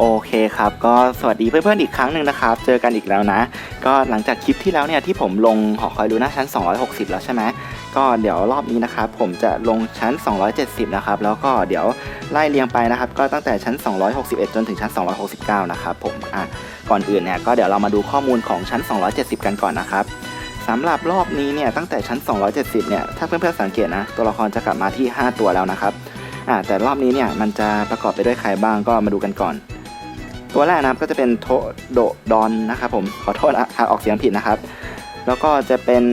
โอเคครับ ก็สวัสดีเพื่อนๆอีกครั้งหนึ่งนะครับ เจอกันอีกแล้วนะ ก็หลังจากคลิปที่แล้วเนี่ยที่ผมลงหอคอยดูหน้าชั้น 260 แล้วใช่ไหมก็เดี๋ยวรอบนี้นะครับผมจะลงชั้น 270 นะครับ แล้วก็เดี๋ยวไล่เรียงไปนะครับ ก็ตั้งแต่ชั้น 261 จนถึงชั้น 269 นะครับผมอะก่อนอื่นเนี่ยก็เดี๋ยวเรามาดูข้อมูลของชั้น 270 กันก่อนนะครับสำหรับรอบนี้เนี่ยตั้งแต่ชั้น 270 เนี่ยถ้าเพื่อนๆสังเกตนะตัวละครจะกลับมาที่ 5 ตัวแล้วนะครับอะแต่รอบนี้เนี่ยมันจะประกอบไปด้วยใครบ้างก็มาดูกันก่อน ตัวแรกนะครับก็จะเป็นโทโดดอนนะครับผมขอโทษหากออกเสียงผิดนะครับ แล้วก็จะเป็น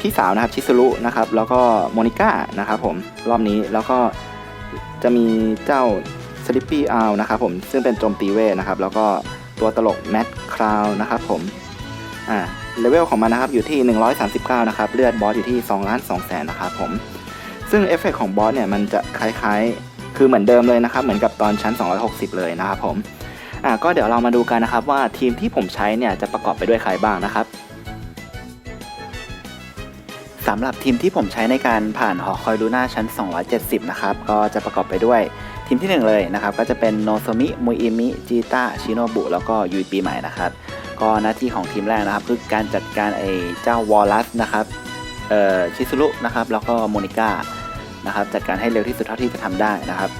พี่สาวนะครับชิซุรุนะครับ แล้วก็โมนิก้านะครับผมรอบนี้แล้วก็จะมีเจ้าสลิปปี้อ l นะครับผมซึ่งเป็นโจมตีเวทนะครับ แล้วก็ตัวตลกแมทคราวนะครับผมอ่าเลเวลของมันนะครับอยู่ที่ 139 นะครับ เลือดบอสอยู่ที่2ล้าน2แสนนะครับผมซึ่งเอฟเฟกของบอสเนี่ยมันจะคล้ายๆ คือเหมือนเดิมเลยนะครับ เหมือนกับตอนชั้น 260 เลยนะครับผม อะก็เดี๋ยวเรามาดูกันนะครับว่าทีมที่ผมใช้เนี่ยจะประกอบไปด้วยใครบ้างนะครับสำหรับทีมที่ผมใช้ในการผ่านหอคอยลูน่าชั้น 270 นะครับ ก็จะประกอบไปด้วยทีมที่หนึ่งเลยนะครับ ก็จะเป็นโนโซมิมุอิมิจิต้าชิโนบุแล้วก็ยุยปีใหม่นะครับ ก็หน้าที่ของทีมแรกนะครับ คือการจัดการไอ้เจ้าวอลลัสนะครับเอ่อชิซุรุนะครับแล้วก็โมนิก้านะครับจัดการให้เร็วที่สุดเท่าที่จะทำได้นะครับ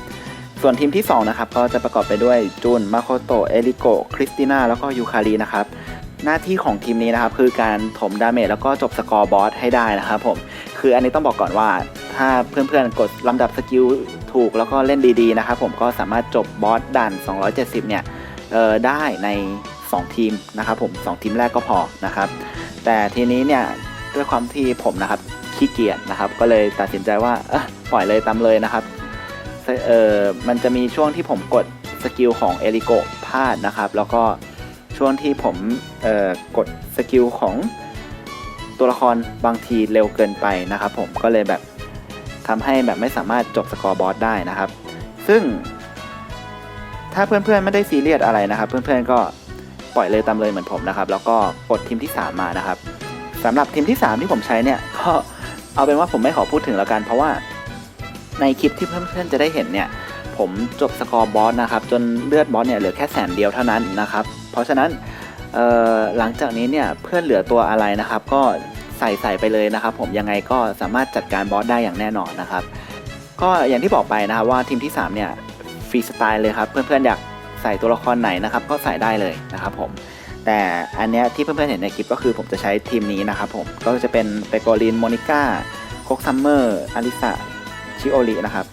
ส่วนทีมที่ 2 นะครับ ก็จะประกอบไปด้วยจุน มาโคโตะเอริโกคริสติน่า แล้วก็ยูคารีนะครับ หน้าที่ของทีมนี้นะครับ คือการถมดาเมจแล้วก็จบสกอร์บอสให้ได้นะครับผม คืออันนี้ต้องบอกก่อนว่า ถ้าเพื่อนๆ กดลำดับสกิลถูกแล้วก็เล่นดีๆ นะครับผมก็สามารถจบบอสด่าน270 เนี่ยเออได้ใน2 ทีมนะครับผม 2 ทีมแรกก็พอนะครับ แต่ทีนี้เนี่ยด้วยความที่ผมนะครับขี้เกียจนะครับ ก็เลยตัดสินใจว่าปล่อยเลยตามเลยนะครับ เออมันจะมีช่วงที่ผมกดสกิลของเอริโกพลาดนะครับ แล้วก็ช่วงที่ผมเอ่อกดสกิลของตัวละครบางทีเร็วเกินไปนะครับ ผมก็เลยแบบทำให้แบบไม่สามารถจบสกอร์บอสได้นะครับ ซึ่ง ถ้าเพื่อนๆไม่ได้ซีเรียสอะไรนะครับ เพื่อนๆก็ปล่อยเลยตามเลยเหมือนผมนะครับ แล้วก็กดทีมที่ 3 มานะครับสำหรับทีมที่ 3 ที่ผมใช้เนี่ยก็เอาเป็นว่าผมไม่ขอพูดถึงแล้วกันเพราะว่า ในคลิปที่เพื่อนๆจะได้เห็นเนี่ยผมจบสกอร์บอสนะครับจนเลือดบอสเนี่ยเหลือแค่แสนเดียวเท่านั้นนะครับเพราะฉะนั้นหลังจากนี้เนี่ยเพื่อนเหลือตัวอะไรนะครับ ก็ใส่ใส่ไปเลยนะครับ ผมยังไงก็สามารถจัดการบอสได้อย่างแน่นอนนะครับ ก็อย่างที่บอกไปนะครับว่าทีมที่ 3 เนี่ยฟรีสไตล์เลยครับ เพื่อนๆอยากใส่ตัวละครไหนนะครับ ก็ใส่ได้เลยนะครับผมแต่อันเนี้ยที่เพื่อนๆเห็นในคลิปก็คือผมจะใช้ทีมนี้นะครับผมก็จะเป็นเปโกลินโมนิก้าโคกซัมเมอร์อลิสา ชิโอรินะครับ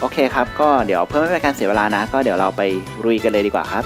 โอเคครับ ก็เดี๋ยวเพื่อไม่เป็นการเสียเวลานะ ก็เดี๋ยวเราไปรุยกันเลยดีกว่าครับ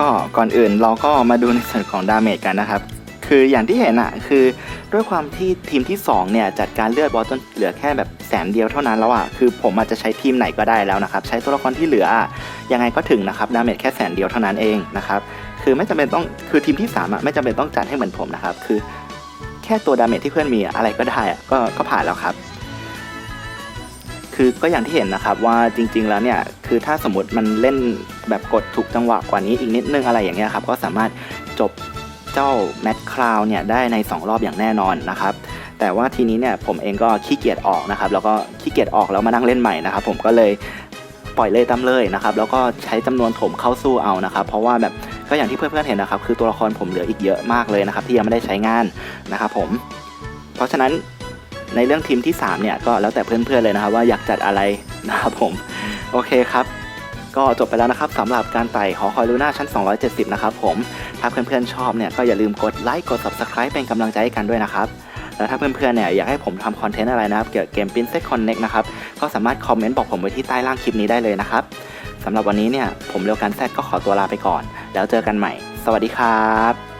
ก็ก่อนอื่นเราก็มาดูในส่วนของดาเมจกันนะครับ คืออย่างที่เห็นอะคือด้วยความที่ทีมที่ 2 เนี่ย จัดการเลือดบอสจนเหลือแค่แบบแสนเดียวเท่านั้นแล้วอะคือผมอาจจะใช้ทีมไหนก็ได้แล้วนะครับ ใช้ตัวละครที่เหลือยังไงก็ถึงนะครับดาเมจแค่แสนเดียวเท่านั้นเองนะครับคือไม่จำเป็นต้องคือทีมที่3อะไม่จำเป็นต้องจัดให้เหมือนผมนะครับคือ แค่ตัวดาเมจที่เพื่อนมีอะไรก็ได้อะก็ก็ผ่านแล้วครับ คือก็อย่างที่เห็นนะครับว่าจริง ๆ แล้วเนี่ยคือถ้าสมมติมันเล่นแบบกดถูกจังหวะกว่านี้อีกนิดนึงอะไรอย่างเงี้ยครับก็สามารถจบเจ้าแมทคลาวเนี่ยได้ใน 2 รอบอย่างแน่นอนนะครับแต่ว่าทีนี้เนี่ยผมเองก็ขี้เกียจออกนะครับแล้วก็ขี้เกียจออกแล้วมานั่งเล่นใหม่นะครับผมก็เลยปล่อยเลยตามเลยนะครับแล้วก็ใช้จำนวนถมเข้าสู้เอานะครับ เพราะว่าแบบก็อย่างที่เพื่อนๆเห็นนะครับ คือตัวละครผมเหลืออีกเยอะมากเลยนะครับ ที่ยังไม่ได้ใช้งานนะครับผม เพราะฉะนั้น ในเรื่องทีมที่ 3 เนี่ยก็แล้วแต่เพื่อนๆเลยนะครับว่าอยากจัดอะไรนะครับผม โอเคครับ ก็จบไปแล้วนะครับสำหรับการไต่หอคอยลูน่าชั้น 270 นะครับผม ถ้าเพื่อนๆชอบเนี่ยก็อย่าลืมกดไลค์กด Subscribe เป็นกำลังใจให้กันด้วยนะครับแล้วถ้าเพื่อนๆเนี่ยอยากให้ผมทำคอนเทนต์อะไรนะครับเกี่ยวกับเกม Princess Connect นะครับก็สามารถคอมเมนต์บอกผมไว้ที่ใต้ล่างคลิปนี้ได้เลยนะครับสำหรับวันนี้เนี่ยผมเรียวกันแซดก็ขอตัวลาไปก่อน แล้วเจอกันใหม่ สวัสดีครับ